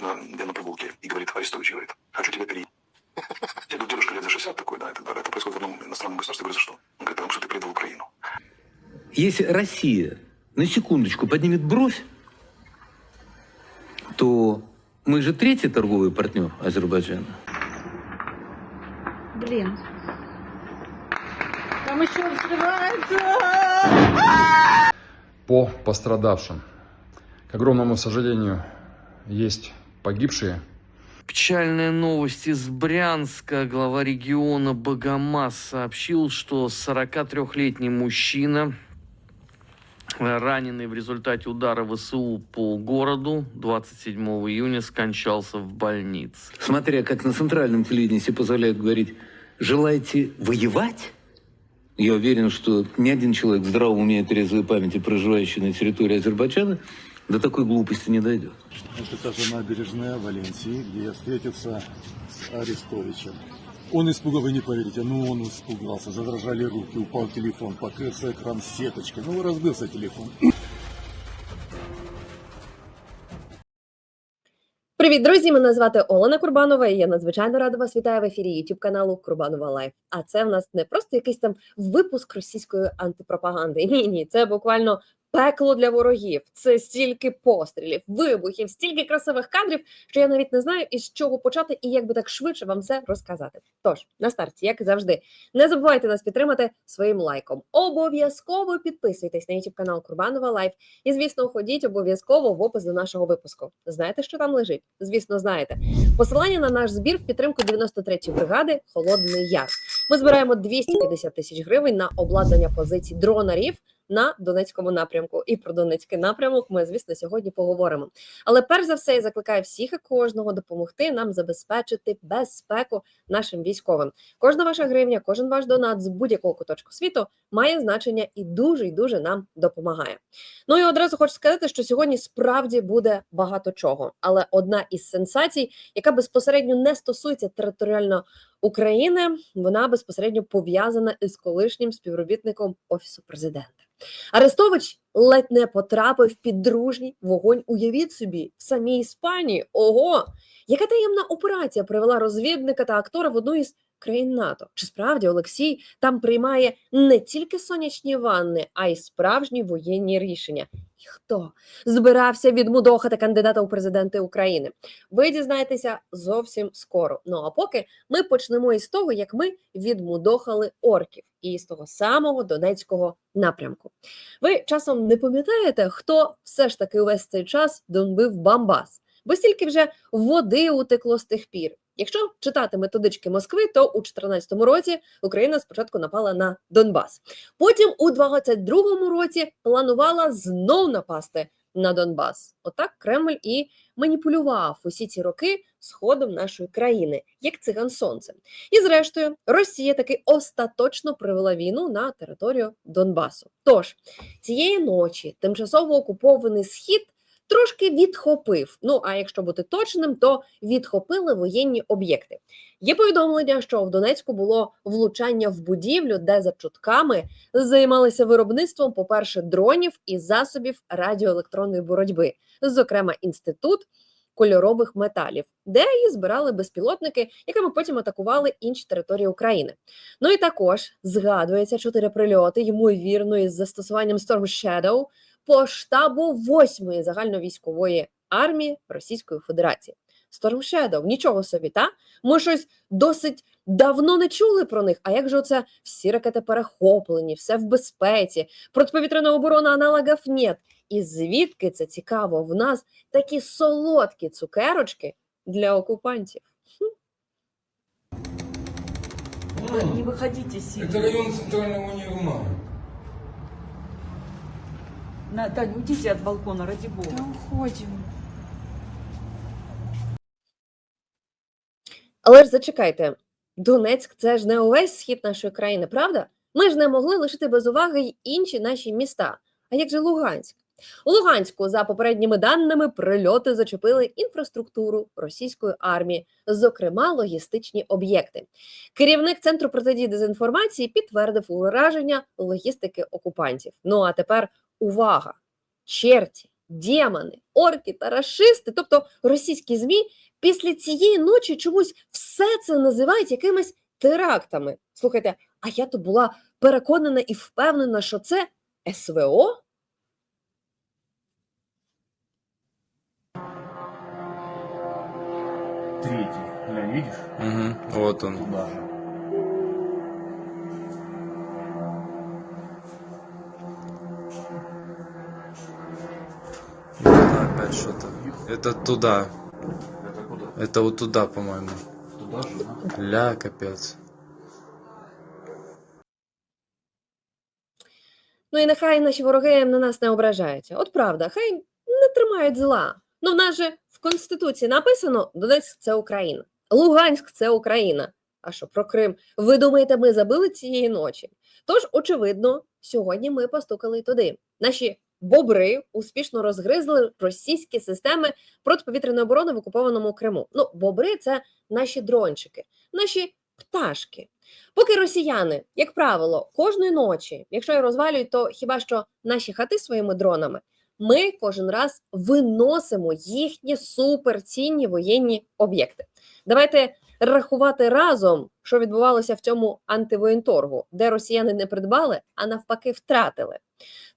выходит на, где на прогулке и говорит, Арестович говорит, хочу тебя перейти. Я говорю, девушка лет за 60 такой, да, и так далее. Это происходит в одном иностранном государстве. Я говорю, за что? Он говорит, потому что ты предал Украину. Если Россия на секундочку поднимет бровь, то мы же третий торговый партнер Азербайджана. Блин. Там еще взрывается. по пострадавшим. К огромному сожалению, есть погибшие. Печальная новость из Брянска. Глава региона Богомаз сообщил, что 43-летний мужчина, э, раненый в результате удара ВСУ по городу 27 июня, скончался в больнице. Смотря как на центральном телевидении себе позволяют говорить, желаете воевать? Я уверен, что ни один человек в здравом уме и трезвой памяти, проживающий на территории Азербайджана, до такой глупости не дойдет. Вот это же набережная Валенсии, где я встретился с Арестовичем. Он испугал, вы не поверите, ну он испугался, задрожали руки, упал телефон, покрылся экран сеточкой, ну разбился телефон. Привіт, друзі! Мене звати Олена Курбанова, і я надзвичайно рада вас вітаю в ефірі youtube каналу Курбанова Лайф. А це в нас не просто якийсь там випуск російської антипропаганди. Ні, ні, це буквально пекло для ворогів. Це стільки пострілів, вибухів, стільки красивих кадрів, що я навіть не знаю із чого почати і як би так швидше вам все розказати. Тож на старті, як завжди, не забувайте нас підтримати своїм лайком. Обов'язково підписуйтесь на youtube канал Курбанова Лайф. І, звісно, ходіть обов'язково в опис до нашого випуску. Знаєте, що там лежить? Звісно, знаєте. Посилання на наш збір в підтримку 93-ї бригади Холодний Яр. Ми збираємо 250 тисяч гривень на обладнання позицій дронарів на Донецькому напрямку. І про Донецький напрямок ми, звісно, сьогодні поговоримо. Але перш за все я закликаю всіх і кожного допомогти нам забезпечити безпеку нашим військовим. Кожна ваша гривня, кожен ваш донат з будь-якого куточку світу має значення і дуже і дуже нам допомагає. Ну і одразу хочу сказати, що сьогодні справді буде багато чого. Але одна із сенсацій, яка безпосередньо не стосується територіально України, вона безпосередньо пов'язана із колишнім співробітником офісу президента. Арестович ледь не потрапив під дружній вогонь. Уявіть собі, в самій Іспанії. Ого! Яка таємна операція привела розвідника та актора в одну із країн НАТО? Чи справді Олексій там приймає не тільки сонячні ванни, а й справжні воєнні рішення? Хто збирався відмудохати кандидата у президенти України? Ви дізнаєтеся зовсім скоро. Ну а поки ми почнемо із того, як ми відмудохали орків і з того самого Донецького напрямку. Ви часом не пам'ятаєте, хто все ж таки увесь цей час донбив Бамбас? Бо стільки вже води утекло з тих пір. Якщо читати методички Москви, то у 2014 році Україна спочатку напала на Донбас. Потім у 2022 році планувала знов напасти на Донбас. Отак Кремль і маніпулював усі ці роки сходом нашої країни, як циган сонцем. І зрештою, Росія таки остаточно привела війну на територію Донбасу. Тож цієї ночі тимчасово окупований схід. Трошки відхопив. Ну а якщо бути точним, то відхопили воєнні об'єкти. Є повідомлення, що в Донецьку було влучання в будівлю, де за чутками займалися виробництвом, по-перше, дронів і засобів радіоелектронної боротьби, зокрема інститут кольорових металів, де і збирали безпілотники, якими потім атакували інші території України. Ну і також згадується чотири прильоти, ймовірно, із застосуванням Storm Shadow по штабу 8-ї загальновійськової армії Російської Федерації. Storm Shadow, нічого собі, та? Ми щось досить давно не чули про них. А як же оце всі ракети перехоплені, все в безпеці, протиповітряна оборона аналогів нет. І звідки це цікаво в нас такі солодкі цукерочки для окупантів? Не выходите сильно. Это район центрального универмага. На, Тань, уйдите от балкона, ради бога. Да уходим. Але ж зачекайте, Донецьк це ж не увесь схід нашої країни, правда? Ми ж не могли лишити без уваги й інші наші міста. А як же Луганськ? У Луганську, за попередніми даними, прильоти зачепили інфраструктуру російської армії, зокрема логістичні об'єкти. Керівник центру протидії дезінформації підтвердив ураження логістики окупантів. Ну а тепер увага! Черті, демони, орки та рашисти, тобто російські ЗМІ, після цієї ночі чомусь все це називають якимись терактами. Слухайте, а я то була переконана і впевнена, що це СВО? Третий. Глянь, видишь? Угу, вот он. Туда же. Да, опять что-то. Это туда. Это куда? Это вот туда, по-моему. Туда же, да? Ля, капец. Ну і нехай наші вороги на нас не ображаються. От правда, хай не тримають зла. Ну, в нас же в Конституції написано: Донецьк це Україна, Луганськ це Україна. А що про Крим? Ви думаєте, ми забили цієї ночі? Тож, очевидно, сьогодні ми постукали й туди. Наші бобри успішно розгризли російські системи протиповітряної оборони в окупованому Криму. Ну, бобри це наші дрончики, наші пташки. Поки росіяни, як правило, кожної ночі, якщо і розвалюють, то хіба що наші хати своїми дронами, ми кожен раз виносимо їхні суперцінні воєнні об'єкти. Давайте рахувати разом, що відбувалося в цьому антивоєнторгу, де росіяни не придбали, а навпаки, втратили.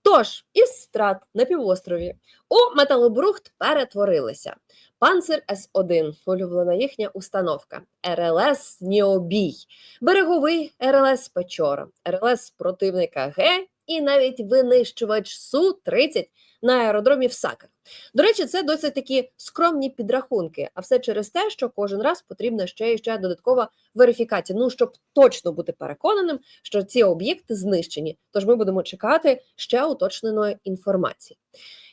Тож, із страт на півострові у металобрухт перетворилися. Панцир С1 улюблена їхня установка, РЛС Ніобій, береговий РЛС Печора, РЛС противника Г і навіть винищувач Су-30 на аеродромі в Саках. До речі, це досить такі скромні підрахунки, а все через те, що кожен раз потрібна ще і ще додаткова верифікація. Ну щоб точно бути переконаним, що ці об'єкти знищені. Тож ми будемо чекати ще уточненої інформації.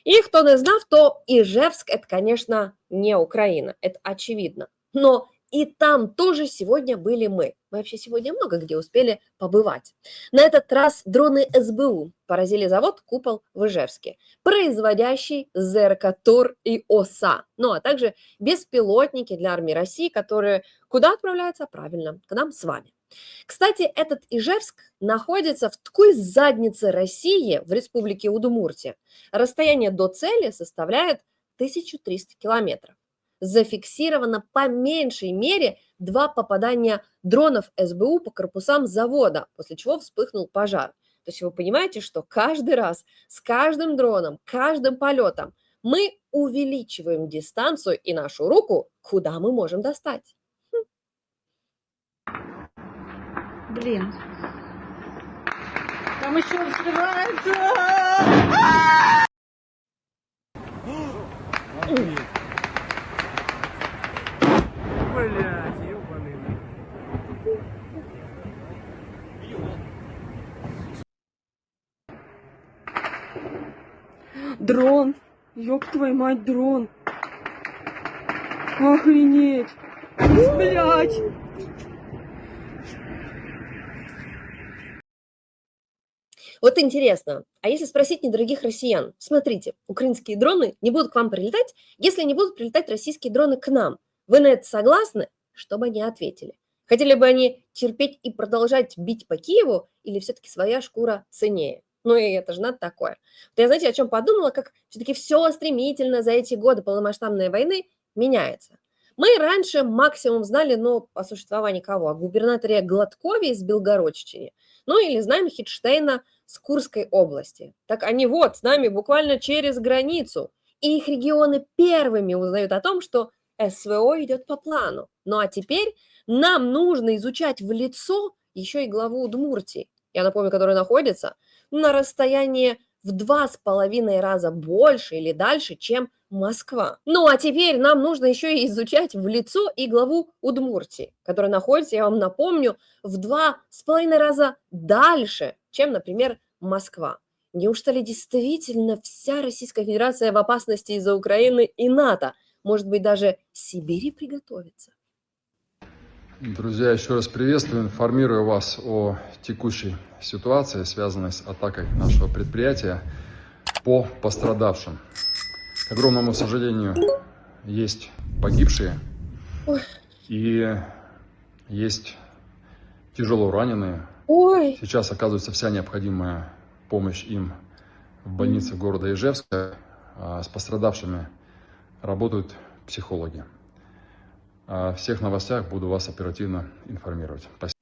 І хто не знав, то Іжевськ это, конечно, не Україна, це очевидно. Но и там тоже сегодня были мы. Мы вообще сегодня много где успели побывать. На этот раз дроны СБУ поразили завод «Купол» в Ижевске, производящий ЗРК ТУР и ОСА, ну а также беспилотники для армии России, которые куда отправляются? Правильно, к нам с вами. Кстати, этот Ижевск находится в такой заднице России в республике Удмуртия. Расстояние до цели составляет 1300 километров. Зафиксировано по меньшей мере два попадания дронов СБУ по корпусам завода, после чего вспыхнул пожар. То есть вы понимаете, что каждый раз с каждым дроном, каждым полетом мы увеличиваем дистанцию и нашу руку, куда мы можем достать. Блин. Там еще взрывается. Дрон. Ёб твою мать, дрон. Охренеть. Блять. Вот интересно, а если спросить недорогих россиян, смотрите, украинские дроны не будут к вам прилетать, если не будут прилетать российские дроны к нам. Вы на это согласны? Чтобы они ответили. Хотели бы они терпеть и продолжать бить по Киеву, или все-таки своя шкура ценнее? Ну и это же надо такое. Вот я, знаете, о чем подумала, как все-таки все стремительно за эти годы полномасштабной войны меняется. Мы раньше максимум знали, ну, о существовании кого? О губернаторе Гладкове из Белгородчине. Ну, или знаем Хитштейна с Курской области. Так они вот с нами буквально через границу. И их регионы первыми узнают о том, что СВО идет по плану. Ну а теперь нам нужно изучать в лицо еще и главу Удмуртии, я напомню, которая находится на расстоянии в два с половиной раза больше или дальше, чем Москва. Ну а теперь нам нужно еще и изучать в лицо и главу Удмуртии, которая находится, я вам напомню, в два с половиной раза дальше, чем, например, Москва. Неужели действительно вся Российская Федерация в опасности из-за Украины и НАТО? Может быть, даже Сибири приготовится? Друзья, еще раз приветствую, информирую вас о текущей ситуации, связанной с атакой нашего предприятия по пострадавшим. К огромному сожалению, есть погибшие Ой. и есть тяжело раненые. Ой, Сейчас оказывается вся необходимая помощь им в больнице города Ижевска. А С пострадавшими работают психологи. О всех новостях буду вас оперативно. Спасибо.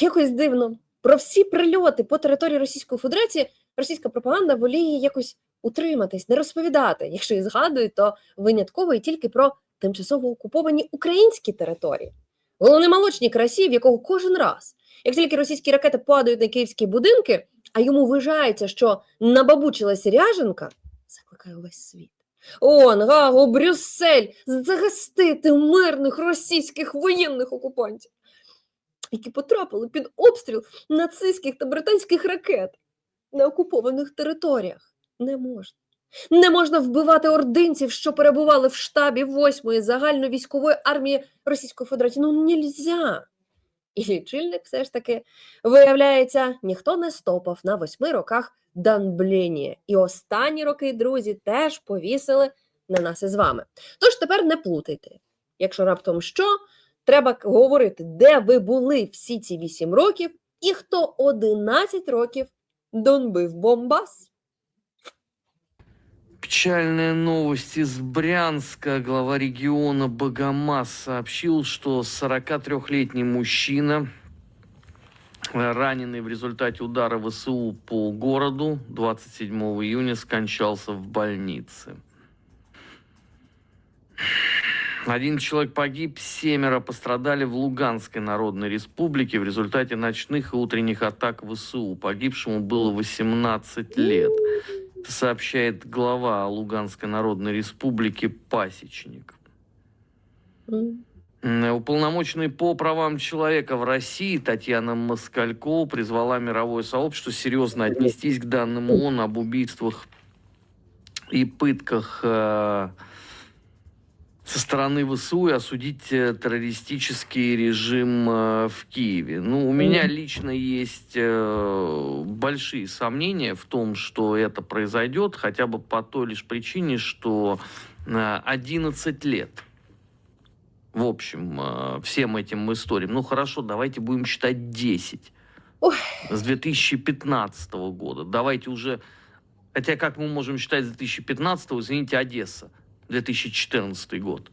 Якось дивно. Про всі прильоти по території Російської Федерації російська пропаганда воліє якось утриматись, не розповідати. Якщо і згадують, то винятково і тільки про тимчасово окуповані українські території. Головний молочник Росії, в якого кожен раз, як тільки російські ракети падають на київські будинки, а йому вважається, що набабучилась Ряженка, закликає увесь світ. Он, Гагу, Брюссель, загастити мирних російських воєнних окупантів, які потрапили під обстріл нацистських та британських ракет на окупованих територіях. Не можна. Не можна вбивати ординців, що перебували в штабі 8-ї загальновійськової армії Російської Федерації. Ну, нельзя. І лічильник все ж таки, виявляється, ніхто не стопав на восьми роках данблення. І останні роки, друзі, теж повісили на нас із вами. Тож тепер не плутайте. Якщо раптом що, треба говорити, де ви були всі ці 8 років, і хто 11 років донбив Бомбас. Печальные новости из Брянска. Глава региона Богомаз сообщил, что 43-летний мужчина, э, раненый в результате удара ВСУ по городу 27 июня, скончался в больнице. Один человек погиб, семеро пострадали в Луганской Народной Республике в результате ночных и утренних атак ВСУ. Погибшему было 18 лет. Сообщает глава Луганской Народной Республики Пасечник. М, Уполномоченный по правам человека в России Татьяна Москалькова призвала мировое сообщество серьезно отнестись к данным ООН об убийствах и пытках э, со стороны ВСУ и осудить э, террористический режим э, в Киеве. Ну, у меня лично есть э, большие сомнения в том, что это произойдет, хотя бы по той лишь причине, что э, 11 лет в общем, всем этим историям. Ну хорошо, давайте будем считать 10. Ой. С 2015 года. Давайте уже... Хотя как мы можем считать с 2015, извините, Одесса, 2014 год.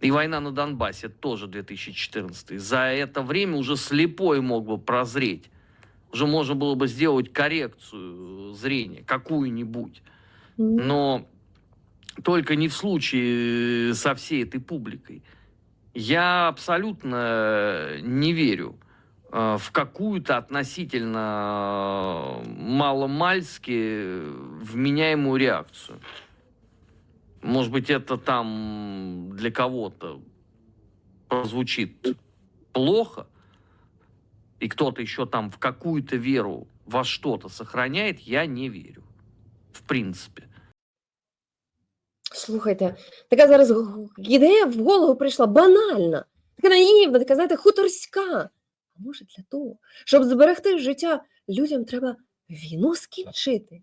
И война на Донбассе тоже 2014. За это время уже слепой мог бы прозреть. Уже можно было бы сделать коррекцию зрения, какую-нибудь. Но только не в случае со всей этой публикой. Я абсолютно не верю э, в какую-то относительно маломальски вменяемую реакцию. Может быть, это там для кого-то прозвучит плохо, и кто-то еще там в какую-то веру во что-то сохраняет, я не верю. В принципе. Слухайте, така зараз ідея в голову прийшла банальна, така наївна, така, знаєте, хуторська. А може для того, щоб зберегти життя, людям треба війну скінчити,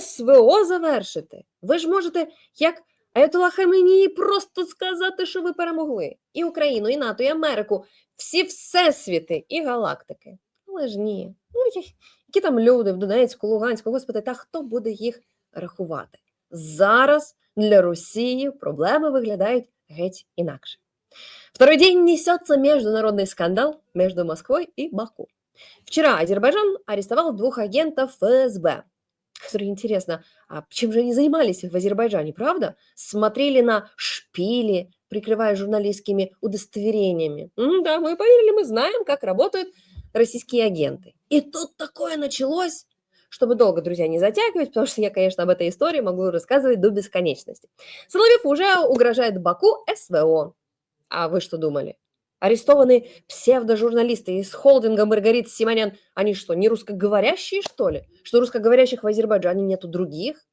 СВО завершити. Ви ж можете, як Аятолла Хаменії, просто сказати, що ви перемогли і Україну, і НАТО, і Америку, всі всесвіти і галактики. Але ж ні. Ну, які, які там люди в Донецьку, Луганську, господи, та хто буде їх рахувати? Зараз для Росії проблемы выглядают геть инакше. Второй день несется международный скандал между Москвой и Баку. Вчера Азербайджан арестовал двух агентов ФСБ, которые, интересно, а чем же они занимались в Азербайджане, правда? Смотрели на шпили, прикрывая журналистскими удостоверениями. Да, мы поверили, мы знаем, как работают российские агенты. И тут такое началось, чтобы долго, друзья, не затягивать, потому что я, конечно, об этой истории могу рассказывать до бесконечности. Соловьев уже угрожает Баку СВО. А вы что думали? Арестованные псевдожурналисты из холдинга Маргарита Симонян, они что, не русскоговорящие, что ли? Что русскоговорящих в Азербайджане нету других?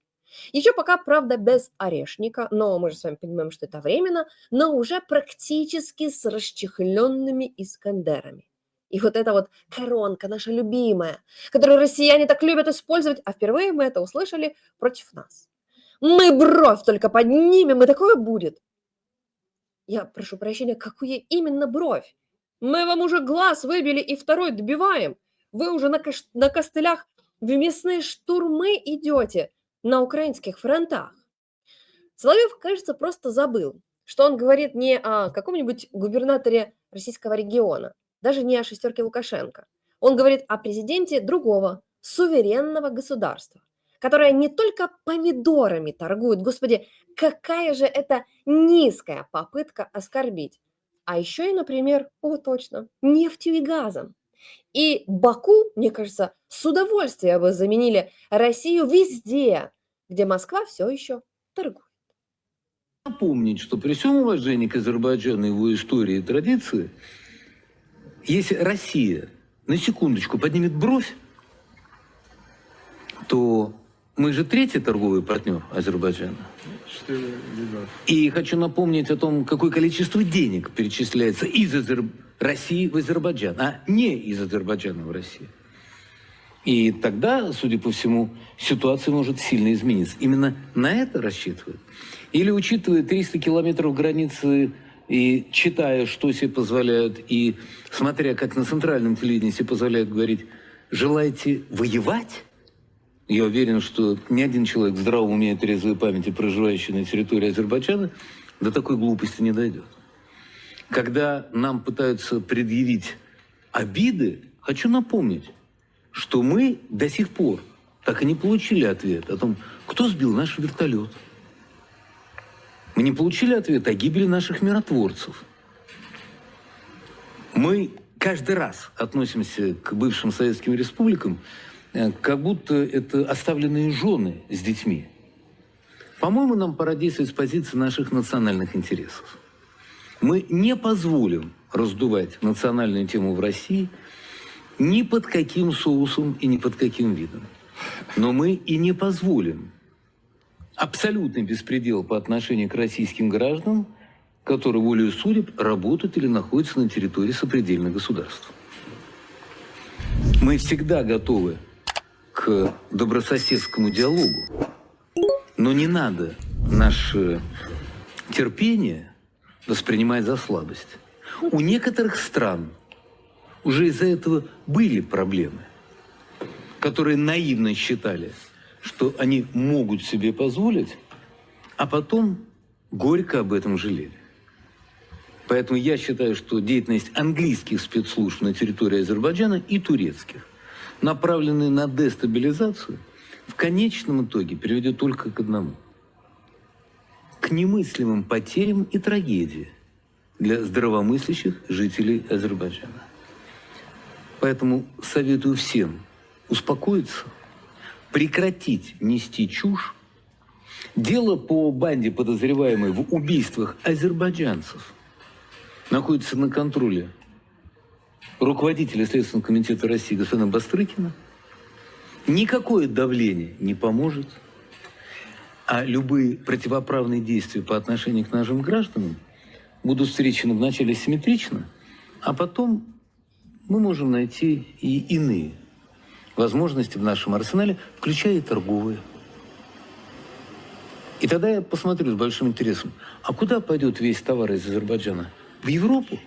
Еще пока, правда, без орешника, но мы же с вами понимаем, что это временно, но уже практически с расчехленными Искандерами. И вот эта вот коронка, наша любимая, которую россияне так любят использовать, а впервые мы это услышали против нас. Мы бровь только поднимем, и такое будет. Я прошу прощения, какую именно бровь? Мы вам уже глаз выбили и второй добиваем. Вы уже на, каш- на костылях в мясные штурмы идете. на украинских фронтах. Соловьев, кажется, просто забыл, что он говорит не о каком-нибудь губернаторе российского региона, даже не о шестерке Лукашенко. Он говорит о президенте другого, суверенного государства, которое не только помидорами торгует, господи, какая же это низкая попытка оскорбить, а еще и, например, о, точно, нефтью и газом. И Баку, мне кажется, с удовольствием бы заменили Россию везде, где Москва все еще торгует. Напомнить, что при всем уважении к Азербайджану и его истории и традиции, если Россия на секундочку поднимет бровь, то мы же третий торговый партнер Азербайджана. И хочу напомнить о том, какое количество денег перечисляется из Азер- России в Азербайджан, а не из Азербайджана в Россию. И тогда, судя по всему, ситуация может сильно измениться. Именно на это рассчитывают. Или учитывая 300 километров границы и читая, что себе позволяют, и смотря, как на центральном телевидении себе позволяют говорить, желаете воевать? Я уверен, что ни один человек здраво умеет трезвой памяти, проживающий на территории Азербайджана, до такой глупости не дойдет. Когда нам пытаются предъявить обиды, хочу напомнить, что мы до сих пор так и не получили ответ о том, кто сбил наш вертолет. Мы не получили ответ о гибели наших миротворцев. Мы каждый раз относимся к бывшим советским республикам, как будто это оставленные жены с детьми. По-моему, нам пора действовать с позиции наших национальных интересов. Мы не позволим раздувать национальную тему в России ни под каким соусом и ни под каким видом. Но мы и не позволим абсолютный беспредел по отношению к российским гражданам, которые волею судеб работают или находятся на территории сопредельных государств. Мы всегда готовы к добрососедскому диалогу, но не надо наше терпение воспринимать за слабость. У некоторых стран уже из-за этого были проблемы, которые наивно считали, что они могут себе позволить, а потом горько об этом жалели. Поэтому я считаю, что деятельность английских спецслужб на территории Азербайджана и турецких, направленные на дестабилизацию, в конечном итоге приведет только к одному. К немыслимым потерям и трагедии для здравомыслящих жителей Азербайджана. Поэтому советую всем успокоиться, прекратить нести чушь. Дело по банде, подозреваемой в убийствах азербайджанцев, находится на контроле руководителя Следственного комитета России господина Бастрыкина. Никакое давление не поможет, а любые противоправные действия по отношению к нашим гражданам будут встречены вначале симметрично, а потом мы можем найти и иные возможности в нашем арсенале, включая и торговые. И тогда я посмотрю с большим интересом, а куда пойдет весь товар из Азербайджана? В Европу?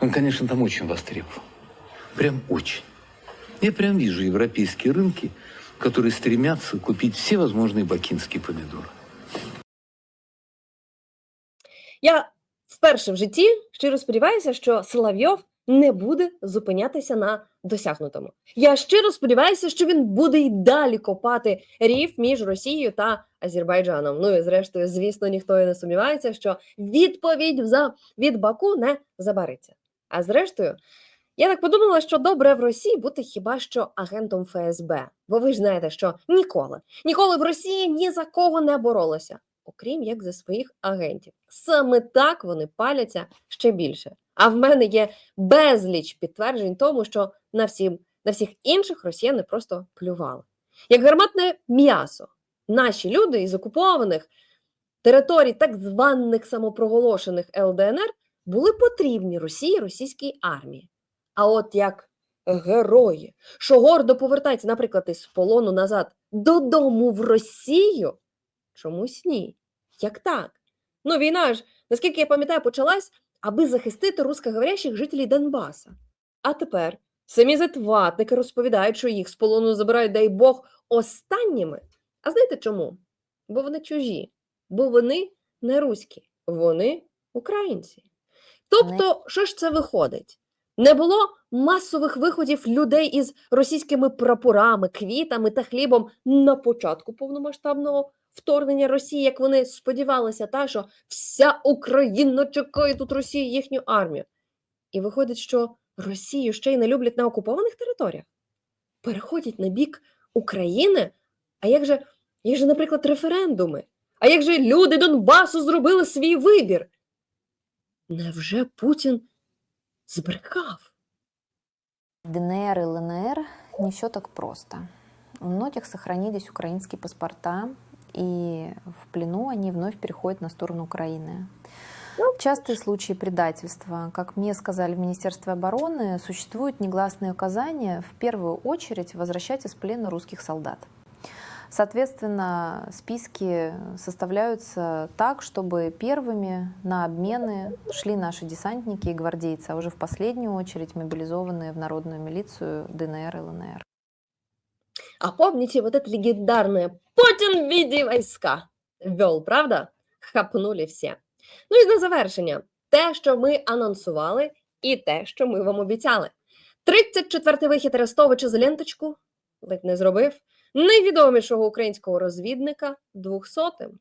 Он, конечно, там очень востребован. Прям очень. Я прям вижу европейские рынки, которые стремятся купить все возможные бакинские помидоры. Я вперше в житті щиро сподіваюся, що Соловйов не буде зупинятися на досягнутому. Я щиро сподіваюся, що він буде й далі копати рів між Росією та Азербайджаном. Ну і зрештою, звісно, ніхто і не сумнівається, що відповідь за від Баку не забариться. А зрештою, я так подумала, що добре в Росії бути хіба що агентом ФСБ. Бо ви ж знаєте, що ніколи, ніколи в Росії ні за кого не боролося, окрім як за своїх агентів. Саме так вони паляться ще більше. А в мене є безліч підтверджень тому, що на всім на всіх інших росіяни просто плювали. Як гарматне м'ясо, наші люди із окупованих територій так званих самопроголошених ЛДНР були потрібні Росії російській армії. А от як герої, що гордо повертаються, наприклад, із полону назад додому в Росію, чомусь ні. Як так? Ну, війна ж, наскільки я пам'ятаю, почалась, аби захистити русскоговорящих жителів Донбаса. А тепер самі затватники розповідають, що їх з полону забирають, дай Бог, останніми, А знаєте чому? Бо вони чужі, бо вони не руські, вони українці. Тобто, що ж це виходить? Не було масових виходів людей із російськими прапорами, квітами та хлібом на початку повномасштабного вторгнення Росії, як вони сподівалися, та що вся Україна чекає тут Росію їхню армію. І виходить, що Росію ще й не люблять на окупованих територіях, переходять на бік України. А як же, як же, наприклад, референдуми? А як же люди Донбасу зробили свій вибір? Невже Путін збрехав? ДНР и ЛНР не все так просто. У многих сохранились украинские паспорта, и в плену они вновь переходят на сторону Украины. Частые случаи предательства. Как мне сказали в Министерстве обороны, существуют негласные указания в первую очередь возвращать из плена русских солдат. Соответственно, списки составляются так, чтобы первыми на обмены шли наши десантники и гвардейцы, а уже в последнюю очередь мобилизованные в народную милицию ДНР и ЛНР. А помните вот это легендарное «Путин, веди войска» ввел, правда? Хапнули всі. Ну і на завершення. Те, що ми анонсували, і те, що ми вам обіцяли. 34-й вихід Арестовича з ленточку ледь не зробив найвідомішого українського розвідника 200-м.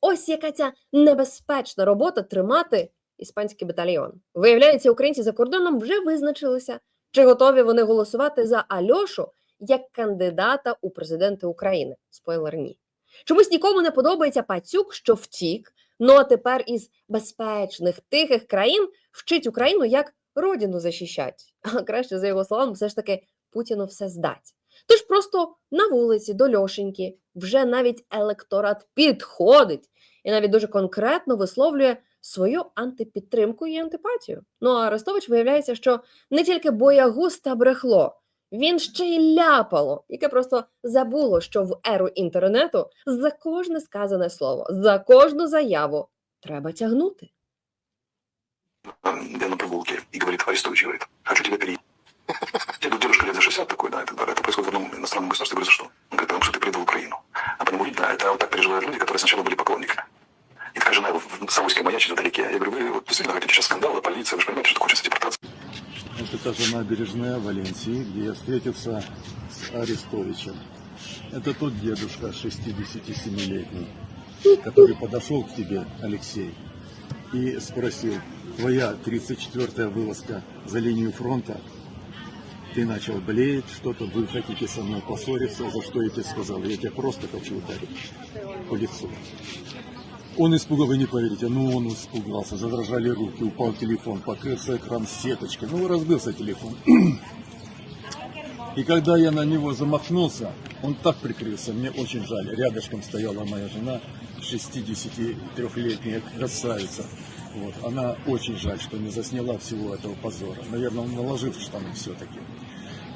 Ось яка ця небезпечна робота тримати іспанський батальйон. Виявляється, українці за кордоном вже визначилися, чи готові вони голосувати за Альошу як кандидата у президенти України. Спойлер ні. Чомусь нікому не подобається пацюк, що втік. Ну а тепер із безпечних тихих країн вчить Україну як родину захищать. А краще, за його словами, все ж таки Путіну все здать. Тож просто на вулиці до Льошеньки вже навіть електорат підходить і навіть дуже конкретно висловлює свою антипідтримку і антипатію. Ну а Арестович виявляється, що не тільки боягуз та брехло, він ще й ляпало, яке просто забуло, що в еру інтернету за кожне сказане слово, за кожну заяву треба тягнути. Я на прогулке и говорит, Арестович говорит, хочу тебя перейти. 60 такой, да, далее. Это происходит в одном иностранном государстве. Я говорю, за что? Он говорит, потому что ты предал Украину. А по нему видно, это вот так переживают люди, которые сначала были поклонниками. И такая жена в Савойской маячит вдалеке. Я говорю, вы вот действительно хотите сейчас скандала, полиция, вы же понимаете, что хочется депортации. Это же набережная Валенсии, где я встретился с Арестовичем. Это тот дедушка 67-летний, который подошел к тебе, Алексей, и спросил, твоя 34-я вылазка за линию фронта, ты начал блеять, что-то вы хотите со мной поссориться, за что я тебе сказал, я тебя просто хочу ударить по лицу. Он испугал, вы не поверите, ну он испугался, задрожали руки, упал телефон, покрылся экран сеточкой, ну разбился телефон. И когда я на него замахнулся, он так прикрылся, мне очень жаль. Рядышком стояла моя жена, 63-летняя красавица. Вот. Она очень жаль, что не засняла всего этого позора. Наверное, он наложил штаны все-таки.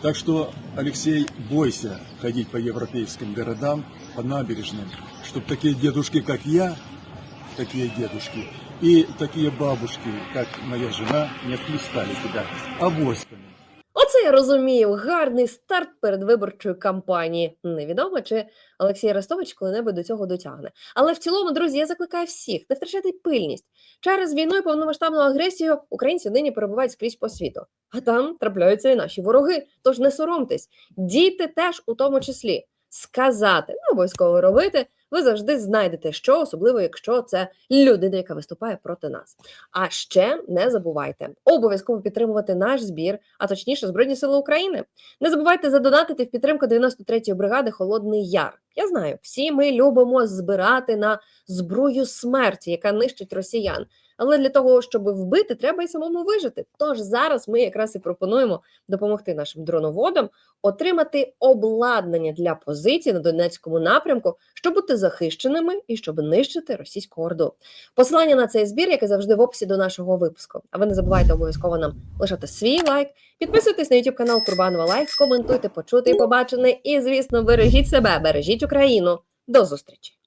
Так что, Алексей, бойся ходить по европейским городам, по набережным, чтобы такие дедушки, как я, такие дедушки, и такие бабушки, как моя жена, не отпускали тебя авоськами. Оце я розумію, гарний старт передвиборчої кампанії. Невідомо, чи Олексій Арестович коли-небудь до цього дотягне. Але в цілому, друзі, я закликаю всіх не втрачати пильність. Через війну і повномасштабну агресію українці нині перебувають скрізь по світу. А там трапляються і наші вороги. Тож не соромтесь, дійте теж у тому числі. Сказати, не обов'язково робити, ви завжди знайдете що, особливо якщо це людина, яка виступає проти нас. А ще не забувайте обов'язково підтримувати наш збір, а точніше Збройні Сили України. Не забувайте задонатити в підтримку 93-ї бригади Холодний Яр. Я знаю, всі ми любимо збирати на зброю смерті, яка нищить росіян. Але для того, щоб вбити, треба й самому вижити. Тож зараз ми якраз і пропонуємо допомогти нашим дроноводам отримати обладнання для позицій на Донецькому напрямку, щоб бути захищеними і щоб нищити російську орду. Посилання на цей збір, як і завжди, в описі до нашого випуску. А ви не забувайте обов'язково нам лишати свій лайк, підписуйтесь на YouTube канал Курбанова Лайф, коментуйте, почути і побачене. І, звісно, бережіть себе, бережіть Україну. До зустрічі!